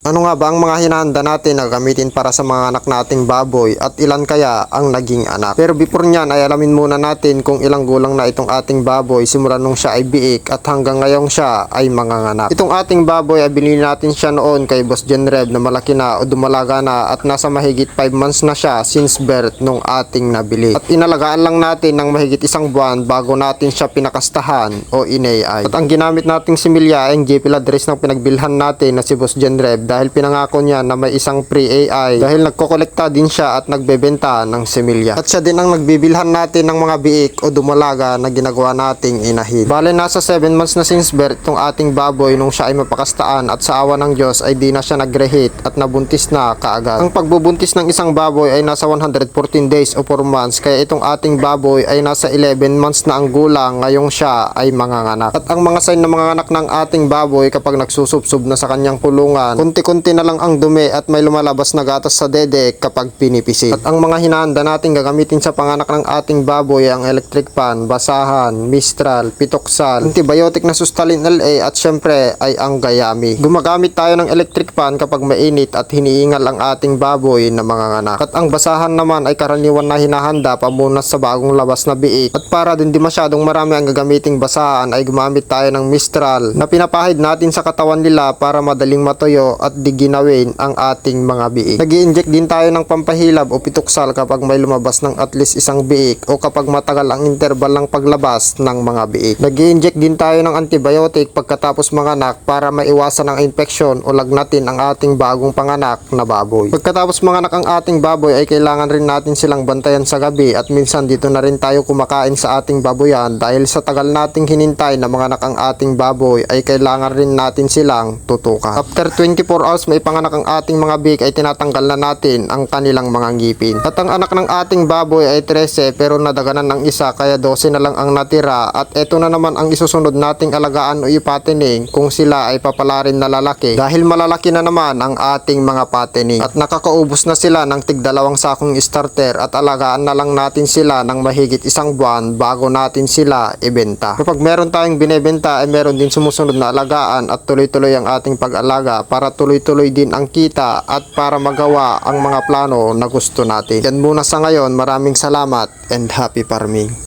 Ano nga ba ang mga hinahanda natin na gamitin para sa mga anak nating baboy at ilan kaya ang naging anak? Pero before nyan ay alamin muna natin kung ilang gulang na itong ating baboy simula nung siya ay biik at hanggang ngayong siya ay manganganak. Itong ating baboy ay binili natin siya noon kay Boss Genrev na malaki na o dumalaga na at nasa mahigit 5 months na siya since birth nung ating nabili. At inalagaan lang natin ng mahigit isang buwan bago natin siya pinakastahan o inayay. At ang ginamit nating similya ay ang JP Ladres ng pinagbilhan natin na si Boss Genrev dahil pinangako niya na may isang free AI dahil nagkokolekta din siya at nagbebenta ng similya. At siya din ang nagbibilhan natin ng mga biik o dumalaga na ginagawa nating inahin. Bale nasa 7 months na since birth itong ating baboy nung siya ay mapakastaan at sa awa ng Diyos ay di na siya nagrehit at nabuntis na kaagad. Ang pagbubuntis ng isang baboy ay nasa 114 days o 4 months kaya itong ating baboy ay nasa 11 months na ang gulang ngayong siya ay manganganak. At ang mga sign ng mga anak ng ating baboy kapag nagsusubsob na sa kanyang kulungan, konti-konti na lang ang dumi at may lumalabas na gatas sa dede kapag pinipisit. At ang mga hinahanda natin gagamitin sa panganak ng ating baboy ang electric pan, basahan, mistral, pitoksal, antibiotic na sustalin LA at syempre ay ang gayami. Gumagamit tayo ng electric pan kapag mainit at hiniingal ang ating baboy na mga anak. At ang basahan naman ay karaniwan na hinahanda pamunas sa bagong labas na biik. At para din di masyadong marami ang gagamiting basahan ay gumamit tayo ng mistral na pinapahid natin sa katawan nila para madaling matuyo at di ginawin ang ating mga biik. nag inject din tayo ng pampahilab o pituksal kapag may lumabas ng at least isang biik o kapag matagal ang interval ng paglabas ng mga biik. nag inject din tayo ng antibiotic pagkatapos manganak para maiwasan ang infeksyon o lagnatin ang ating bagong panganak na baboy. Pagkatapos manganak ang ating baboy ay kailangan rin natin silang bantayan sa gabi at minsan dito na rin tayo kumakain sa ating baboyan dahil sa tagal nating hinintay na manganak ang ating baboy ay kailangan rin natin silang tutukan. After 24 hours may panganak ang ating mga big ay tinatanggal na natin ang kanilang mga ngipin. At ang anak ng ating baboy ay 13 pero nadaganan ng isa kaya 12 na lang ang natira at eto na naman ang isusunod nating alagaan o ipatining kung sila ay papalarin na lalaki dahil malalaki na naman ang ating mga patining at nakakaubos na sila ng tig dalawang sakong starter at alagaan na lang natin sila ng mahigit isang buwan bago natin sila ibenta. Kapag meron tayong binebenta ay meron din sumusunod na alagaan at tuloy-tuloy ang ating pag-alaga para tuloy-tuloy din ang kita at para magawa ang mga plano na gusto natin. Yan muna sa ngayon. Maraming salamat and happy farming.